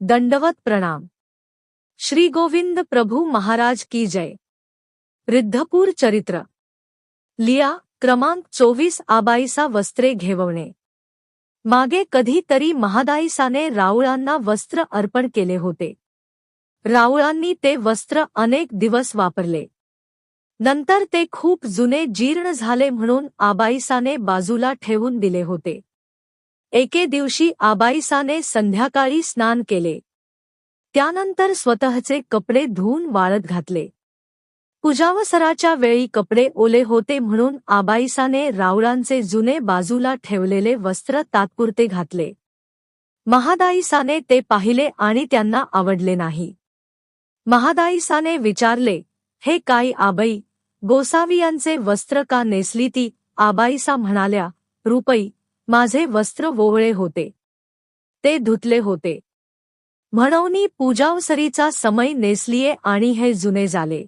दंडवत प्रणाम। श्री गोविंद प्रभु महाराज की जय। रिद्धपूर चरित्र। लिया, क्रमांक चोवीस आबाईसा वस्त्रे घेवणे। मागे कधीतरी महादाईसाने राऊळांना वस्त्र अर्पण केले होते। राऊळांनी ते वस्त्र अनेक दिवस वापरले। नंतर ते खूप जुने जीर्ण झाले म्हणून आबाईसाने बाजूला ठेवून दिले होते। एके दिवशी आबाईसाने संध्याकाळी स्नान केले. त्यानंतर स्वतःचे कपडे धुवून वाळत घातले. पूजावसराच्या वेळी कपडे ओले होते म्हणून आबाईसाने राऊळांचे जुने बाजूला ठेवलेले वस्त्र तात्पुरते घातले. महादाईसाने ते पाहिले आणि त्यांना आवडले नाही. महादाईसाने विचारले हे काय आबाई गोसावियांचे वस्त्र का नेसली ती? आबाईसा म्हणाल्या रुपई माझे वस्त्र वोवळे होते. ते धुतले होते. म्हणून पूजावसरीचा समय नेसलिये आणि हे जुने झाले.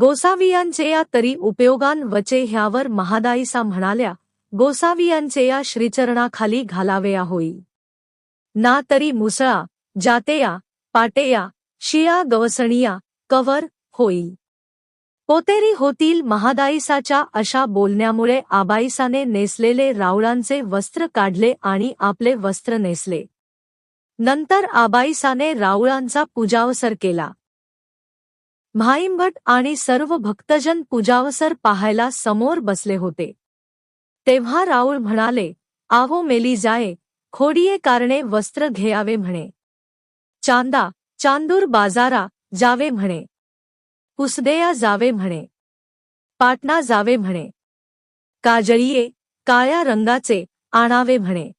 गोसावियांचे या तरी उपयोगान वचे ह्यावर महादाईसा म्हणाल्या गोसावियांचे या श्रीचरणाखाली घालावेया होई. ना तरी मुसळा जातेया पाटेया शिया गवसणिया कवर होईल पोतेरी होतील महादाईसाच्या अशा बोलण्यामुळे आबाईसाने नेसलेले राऊळांचे वस्त्र काढले आणि आपले वस्त्र नेसले. नंतर आबाईसाने राऊळांचा पूजावसर केला. म्हाईंभट आणि सर्व भक्तजन पूजावसर पाहायला समोर बसले होते. तेव्हा राऊळ म्हणाले आहो मेली जाये खोडिये कारणे वस्त्र घेयावे म्हणे. चांदा चांदूर बाजारा जावे म्हणे. पुसदेया जावे म्हणे. पाटणा जावे म्हणे. काजळीये काळ्या रंगाचे आणावे म्हणे.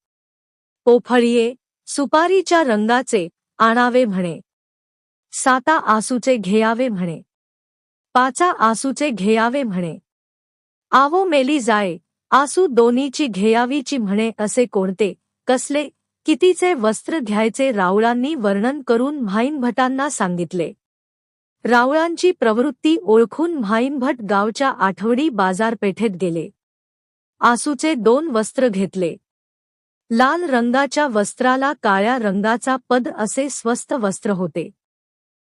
पोफळीये सुपारीच्या रंगाचे आणावे म्हणे. साता आसूचे घेयावे म्हणे. पाचा आसूचे घेयावे म्हणे. आवो मेली जाय आसू दोन्हीची घेयावीची म्हणे असे कोणते कसले कितीचे वस्त्र घ्यायचे राऊळांनी वर्णन करून म्हाईनभटांना सांगितले. रावळांची प्रवृत्ती ओळखून म्हाईनभट गावच्या आठवडी बाजारपेठेत गेले. आसूचे दोन वस्त्र घेतले. लाल रंगाच्या वस्त्राला काळ्या रंगाचा पद असे स्वस्त वस्त्र होते.